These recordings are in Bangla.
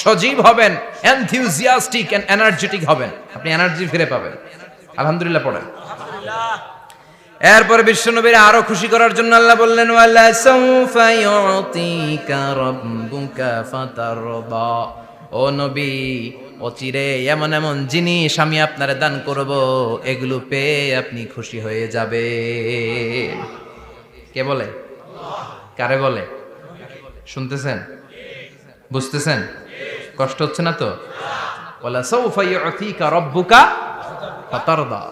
সজীব হবেন এনথিউজিয়াস্টিক এন্ড এনার্জেটিক হবেন। আপনি এনার্জি ফিরে পাবেন। আলহামদুলিল্লাহ পড়েন এরপরে বিশ্বনবীর আরও খুশি করার জন্য আল্লাহ বললেন ওয়ালা সাউফা ইউতিকা রাব্বুকা ফাতারদা। ও নবী অচিরে এমন এমন জিনিস আমি আপনারে দান করব এগুলো পেয়ে আপনি খুশি হয়ে যাবে কে বলে? কারে বলে? শুনতেছেন? বুঝতেছেন? কষ্ট হচ্ছে না তো? ওয়ালা সাউফা ইউতিকা রাব্বুকা ফাতারদা।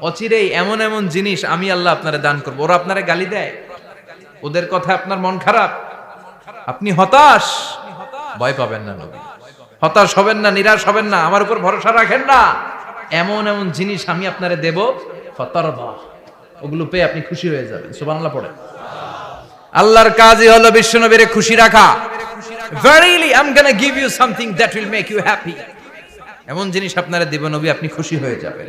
অচিরেই এমন এমন জিনিস আমি আল্লাহ আপনারে দান করব। ওরা আপনারে গালি দেয়। ওদের কথা আপনার মন খারাপ। আপনি হতাশ। ভয় পাবেন না নবী। হতাশ হবেন না, নিরাশ হবেন না। আমার উপর ভরসা রাখেন না। এমন এমন জিনিস আমি আপনারে দেব ফতরবা ওগুলো পেয়ে আপনি খুশি হয়ে যাবেন। সুবহানাল্লাহ পড়ে আল্লাহর কাজই হলো বিশ্বনবীরে খুশি রাখা। Verily I am gonna give you something that will make you happy এমন জিনিস আপনারা দেব নবী, আপনি খুশি হয়ে যাবেন।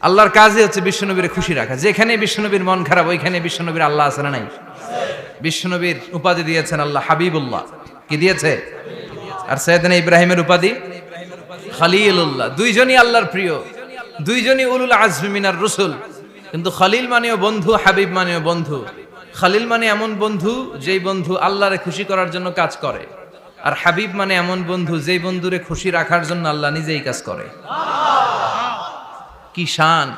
আল্লাহর কাজই হচ্ছে বিশ্বনবীর খুশি রাখা। যেখানে বিশ্বনবীর মন খারাপ, ওইখানে বিশ্বনবীর আল্লাহ আছে না নাই? বিশ্বনবীর উপাধি দিয়েছেন আল্লাহ হাবিবুল্লাহ। কি দিয়েছে? আর সৈয়দনা ইব্রাহিমের উপাধি? খালিলুল্লাহ। দুইজনই আল্লাহর প্রিয়। দুইজনই উলুল আজমি মিনার রসুল। কিন্তু খালিল মানেও বন্ধু, হাবিব মানেও বন্ধু। খালিল মানে এমন বন্ধু যেই বন্ধু আল্লাহরে খুশি করার জন্য কাজ করে, আর হাবিব মানে এমন বন্ধু যেই বন্ধুরে খুশি রাখার জন্য আল্লাহ নিজেই কাজ করে। কি শান,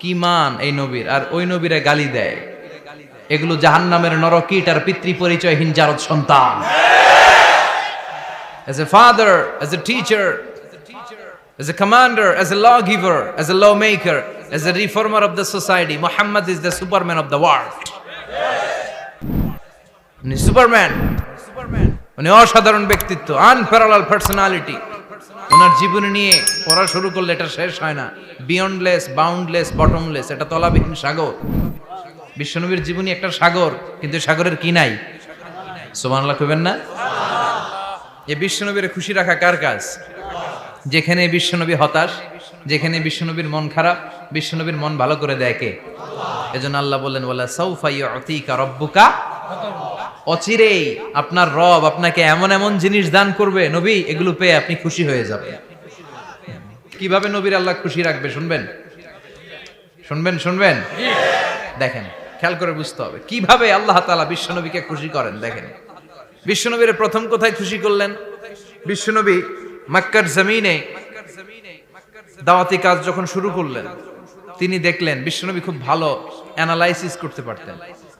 কি মান এই নবীর, আর ওই নবীরে গালি দেয়। এগুলো জাহান নামের নরকিট আর পিতৃ পরিচয়হীন জারদ সন্তান। As a father, as a teacher, as a commander, as a lawgiver, as a lawmaker, as a reformer of the society, muhammad is the superman of the world উনি সুপারম্যান। উনি অসাধারণ ব্যক্তিত্ব আনপ্যারালাল পার্সোনালিটি ওনার জীবনী নিয়ে পড়া শুরু করলে এটা শেষ হয় না। বিয়ন্ডলেস বাউন্ডলেস বটমলেস এটা তলাবিহীন সাগর। বিশ্বনবীর জীবনী একটা সাগর, কিন্তু সাগরের কি নাই? সোমানলা কইবেন না? এ বিশ্বনবীর খুশি রাখা কার কাজ? যেখানে বিশ্বনবী হতাশ, যেখানে বিশ্বনবীর মন খারাপ, বিশ্বনবীর মন ভালো করে দেয় কে? এজন্য আল্লাহ বললেন, ওয়ালা সাউফা ইউতিকা রব্বুকা অচিরেই আপনার রব আপনাকে এমন এমন জিনিস দান করবে, নবী, এগুলো পেয়ে আপনি খুশি হয়ে যাবেন। কীভাবে নবীর আল্লাহ খুশি রাখবে, শুনবেন? শুনবেন শুনবেন? দেখেন, খেয়াল করে বুঝতে হবে। কীভাবে আল্লাহ তাআলা বিশ্বনবীকে খুশি করেন, দেখেন। বিশ্বনবীর প্রথম কোথায় খুশি করলেন? বিশ্বনবী মাক্কার জমিনে দাওয়াতি কাজ যখন শুরু করলেন, তিনি দেখলেন বিশ্বনবী খুব ভালো অ্যানালাইসিস করতে পারতেন।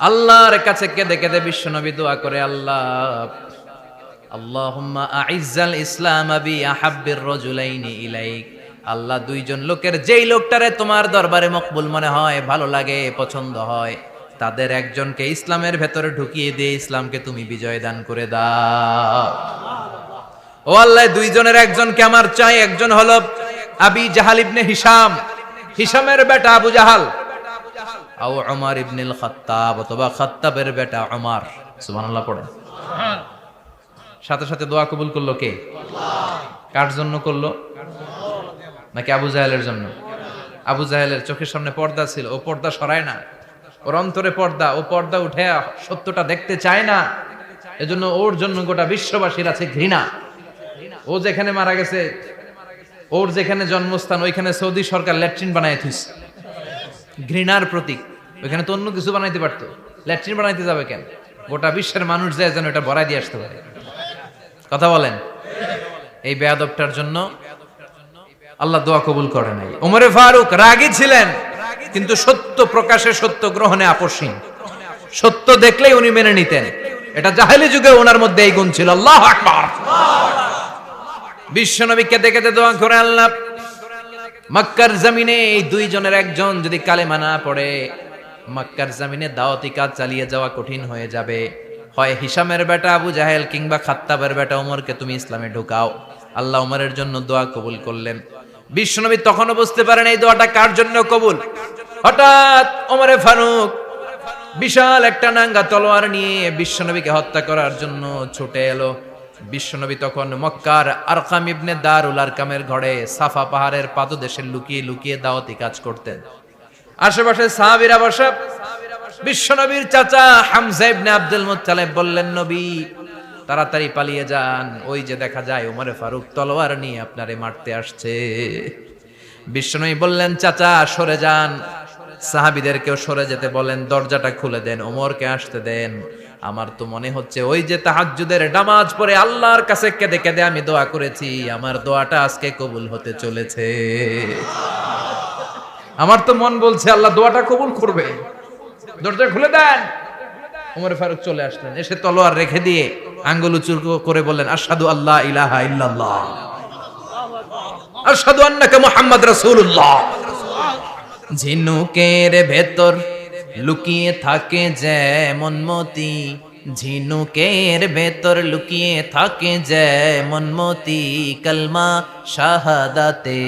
আল্লাহর কাছে কেঁদে কেঁদে বিশ্বনবী দোয়া করে, আল্লাহ, আল্লাহুম্মা ইসলাম বি আহাব্বির রাজুলাইনি ইলাইক। আল্লাহ দুইজন লোকের যেই লোকটারে তোমার দরবারে মকবুল মনে হয়, ভালো লাগে, পছন্দ হয়, তাদের একজনকে ইসলামের ভেতরে ঢুকিয়ে দিয়ে ইসলামকে তুমি বিজয় দান করে দাও। ও আল্লাহ, দুইজনের একজনকে আমার চাই, একজন হলো আবি জাহাল ইবনে হিসাম হিসামের বেটা আবু জাহাল। আও উমার ইবনুল খাত্তাব অথবা খাত্তাবের বেটা উমার। সুবহানাল্লাহ পড়েন সাথে সাথে দোয়া কবুল করল কে? কার জন্য করল? নাকি আবু জাহেলের জন্য? আবু জাহেলের চোখের সামনে পর্দা ছিল, ও পর্দা সরায় না। ওর অন্তরে পর্দা, ও পর্দা উঠে সত্যটা দেখতে চায় না। এজন্য ওর জন্য গোটা বিশ্ববাসীর আছে ঘৃণা। ও যেখানে মারা গেছে, ওর যেখানে জন্মস্থান, ওইখানে সৌদি সরকার ল্যাট্রিন বানায় থুইস ঘৃণার প্রতীক। ওইখানে তো অন্য কিছু বানাইতে পারতো। ল্যাট্রিন বানাইতে যাবে কেন? গোটা বিশ্বের মানুষ যায় যেন এটা ভরাই দিয়ে আসতে পারে। কথা বলেন। এই বেয়াদবটার জন্য আল্লাহ দোয়া কবুল করে নাই। ওমরে ফারুক রাগী ছিলেন, কিন্তু সত্য প্রকাশে, সত্য গ্রহণে আপসীন সত্য দেখলেই উনি মেনে নিতেন। এটা জাহেলি যুগে ওনার মধ্যে এই গুণ ছিল। আল্লাহ আকবার। বিশ্বনবী কেঁদে কেঁদে দোয়া করে আল্লাহ মক্কার জমিনে এই দুইজনের একজন যদি কালেমা না পড়ে, মক্কার জমিনে দাওয়াতি কাজ চালিয়ে যাওয়া কঠিন হয়ে যাবে। হয় হিসামের বেটা আবু জাহেল কিংবা খাত্তাবের বেটা ওমরকে তুমি ইসলামে ঢুকাও। আল্লাহ ওমরের জন্য দোয়া কবুল করলেন। বিশ্বনবী তখনও বুঝতে পারেন এই দোয়াটা কার জন্য কবুল? হঠাৎ ওমরে ফারুক বিশাল একটা নাঙ্গা তলোয়ার নিয়ে বিশ্বনবীকে হত্যা করার জন্য ছুটে এলো। বিশ্বনবী তখন মক্কার আরকাম ইবনে দারুল আরকামের ঘরে সাফা পাহাড়ের পাদদেশে লুকিয়ে লুকিয়ে দাওয়াতি কাজ করতেন। আশেপাশে সাহাবীরা বসা বিশ্বনবীর চাচা হামজা ইবনে আব্দুল মুত্তালিব বললেন, নবী, তাড়াতাড়ি পালিয়ে যান। ওই যে দেখা যায় ওমরে ফারুক তলোয়ার নিয়ে আপনারে মারতে আসছে। বিশ্বনবী বললেন, চাচা, সরে যান। সাহাবিদেরকেও সরে যেতে বলেন, দরজাটা খুলে দেন ওমরকে আসতে দেন। আমার তো মনে হচ্ছে ওই যে তাহাজ্জুদের নামাজ পড়ে আল্লাহর কাছে কেঁদে কেঁদে আমি দোয়া করেছি, আমার দোয়াটা আজকে কবুল হতে চলেছে। আমার তো মন বলছে, আল্লাহ দোয়াটা কবুল করবে। দরজা খুলে দেন। ওমর ফারুক চলে আসলেন, এসে তলোয়ার রেখে দিয়ে আঙ্গুল উঁচু করে বললেন, আশহাদু আল্লাহ ইলাহা ইল্লাল্লাহ। আশহাদু আন্নাকা মুহাম্মদ রাসূলুল্লাহ। ঝিনুকের ভেতর লুকিয়ে থাকে যেমন মতি, ঝিনুকের ভেতর লুকিয়ে থাকে যেমন মতি, কলমা শাহাদাতে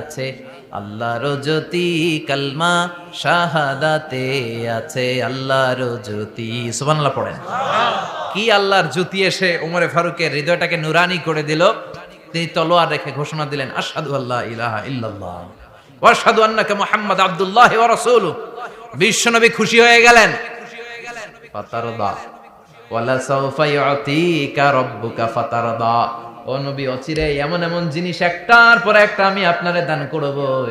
আছে, আল্লাহর জ্যোতি, কলমা শাহাদাতে আছে, আল্লাহর জ্যোতি। সুবহানাল্লাহ পড়েন। কি আল্লাহর জ্যোতি এসে ওমরে ফারুকের হৃদয়টাকে নুরানি করে দিল? তিনি তলোয়ার রেখে ঘোষণা দিলেন, আশহাদু আল্লাহ ইলাহা ইল্লাল্লাহ ওয়াশহাদু আন্নাকা মুহাম্মদ আব্দুল্লাহ ওয়া রাসূলুহু। বিশ্বনবী খুশি হয়ে গেলেন। অচিরে এমন এমন জিনিস একটার একটা আমি আপনারে দান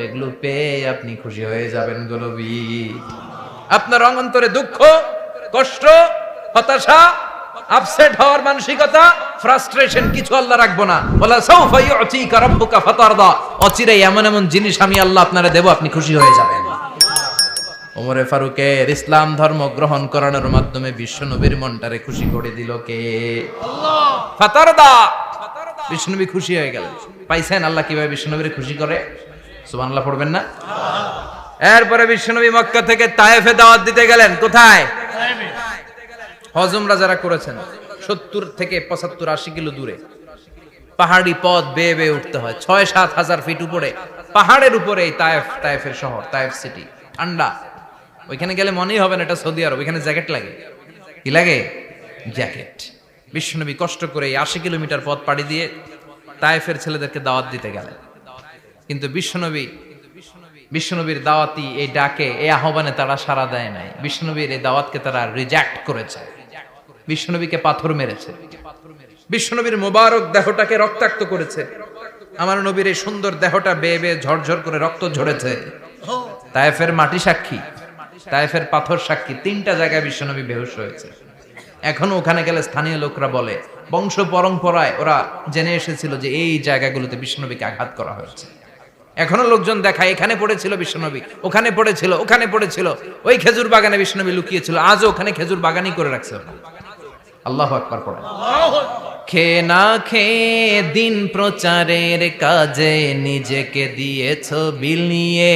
এগুলো পেয়ে আপনি খুশি হয়ে যাবেন গো নবী। আপনার অন্তরে দুঃখ, কষ্ট, হতাশা আপসেট হওয়ার মানসিকতা ফ্রাস্ট্রেশন কিছু আল্লাহ রাখব না। বলা অচিরে এমন এমন জিনিস আমি আল্লাহ আপনারে দেব, আপনি খুশি হয়ে যাবেন। ওমরে ফারুকের ইসলাম ধর্ম গ্রহণ করানোর মাধ্যমে বিশ্বনবীর মনটারে খুশি করে দিল কে? বিশ্বনবী খুশি হয়ে গেলেন। পাইছেন আল্লাহ কীভাবে বিশ্বনবীর খুশি করে? সুবহানাল্লাহ পড়বেন না? এরপরে বিশ্বনবী মক্কা থেকে তায়েফে দাওয়াত দিতে গেলেন। কোথায়? হজমরা যারা করেছেন, সত্তর থেকে পঁচাত্তর আশি কিলো দূরে। পাহাড়ি পথ বেয়ে বেয়ে উঠতে হয়। ছয় সাত হাজার ফিট উপরে, পাহাড়ের উপরে এই তায়েফ, তায়েফের শহর, তায়েফ সিটি ঠান্ডা। ওইখানে গেলে মনেই হবে না এটা সৌদি আরব, ওইখানে জ্যাকেট লাগে। কি লাগে? জ্যাকেট। বিশ্বনবী কষ্ট করে এই আশি কিলোমিটার পথ পাড়ি দিয়ে তায়েফের ছেলেদেরকে দাওয়াত দিতে গেলেন। কিন্তু বিশ্বনবী, বিশ্বনবীর দাওয়াতি এই ডাকে, এই আহ্বানে তারা সাড়া দেয় নাই। বিশ্বনবীর এই দাওয়াতকে তারা রিজেক্ট করেছে। বিশ্বনবীকে পাথর মেরেছে। বিশ্বনবীর মোবারক দেহটাকে রক্তাক্ত করেছে। আমার নবীর এই সুন্দর দেহটা বেয়ে বেয়ে ঝরঝর করে রক্ত ঝরেছে। তায়েফের মাটি সাক্ষী। তায়েফের পাথর সাক্ষী। তিনটা জায়গায় বিশ্বনবী বেহুশ হয়েছে। এখনও ওখানে গেলে স্থানীয় লোকরা বলে, বংশ পরম্পরায় ওরা জেনে এসেছিল যে এই জায়গাগুলোতে বিশ্বনবীকে আঘাত করা হয়েছে। এখনও লোকজন দেখায়, এখানে পড়েছিল বিশ্বনবী, ওখানে পড়েছিল ওখানে পড়েছিল। ওই খেজুর বাগানে বিশ্বনবী লুকিয়েছিল, আজও ওখানে খেজুর বাগানই করে রাখছে। আল্লাহ আকবার পড়ে খে না খেয়ে দিন প্রচারের কাজে নিজেকে দিয়েছ বিলিয়ে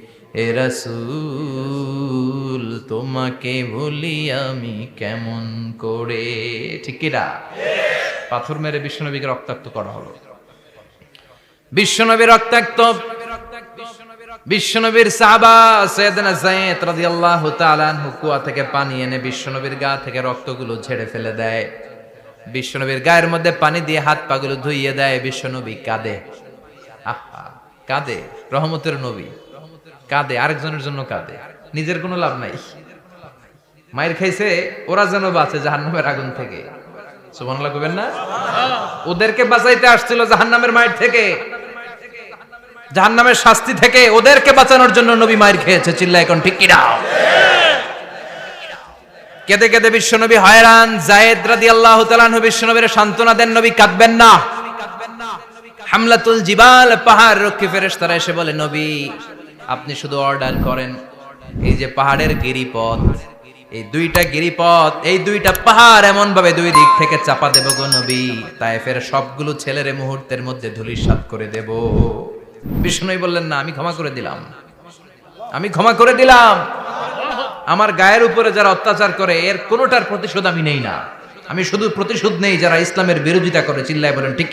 হে রাসূল, তোমাকে ভুলি আমি কেমন করে? ঠিক পাথর মেরে বিশ্বনবীকে রক্তাক্ত করা হলো। বিশ্বনবী রক্তাক্ত। বিশ্বনবীর সাহাবা সৈয়দনা যায়েদ রাদিয়াল্লাহু তাআলা আনহু কুয়া থেকে পানি এনে বিশ্বনবীর গা থেকে রক্তগুলো ঝেড়ে ফেলে দেয়। বিশ্বনবীর গায়ের মধ্যে পানি দিয়ে হাত পাগুলো ধুইয়ে দেয়। বিশ্বনবী কাঁদে। আহা, কাঁদে। রহমতের নবী। কাঁদে আরেকজনের জন্য কাঁদে। নিজের কোনো লাভ নাই। মায়ের খাইছে ওরা যেন বাঁচে জাহান্নামের আগুন থেকে। সুবহানাল্লাহ কইবেন না? ওদেরকে বাঁচাইতে আসছিল জাহান্নামের মায়ের থেকে। জাহান্নামের শাস্তি থেকে ওদেরকে বাঁচানোর জন্য নবী মায়ের খেয়েছে চিল্লা এখন ঠিক কিনা? কেঁদে কেঁদে বিশ্বনবী হয়রান। জায়েদ রাদি আল্লাহ বিশ্বনবীর সান্ত্বনা দেন নবী কাঁদবেন না। হামলাতুল জিবাল পাহাড় রক্ষী ফেরেশতারা এসে বলে নবী আপনি শুধু অর্ডার করেন। এই যে পাহাড়ের গিরিপথ, এই দুইটা গিরিপথ, এই দুইটা পাহাড় এমন ভাবে দুই দিক থেকে চাপা দেব গো নবী। ফের সবগুলো ছেলের মুহূর্তের মধ্যে ধুলিসাৎ করে দেব। বিষ্ণুই বললেন, না, আমি ক্ষমা করে দিলাম। আমি ক্ষমা করে দিলাম। আমার গায়ের উপরে যারা অত্যাচার করে, এর কোনোটার প্রতিশোধ আমি নেই না। আমি শুধু প্রতিশোধ নেই যারা ইসলামের বিরোধিতা করে। চিল্লায় বলেন, ঠিক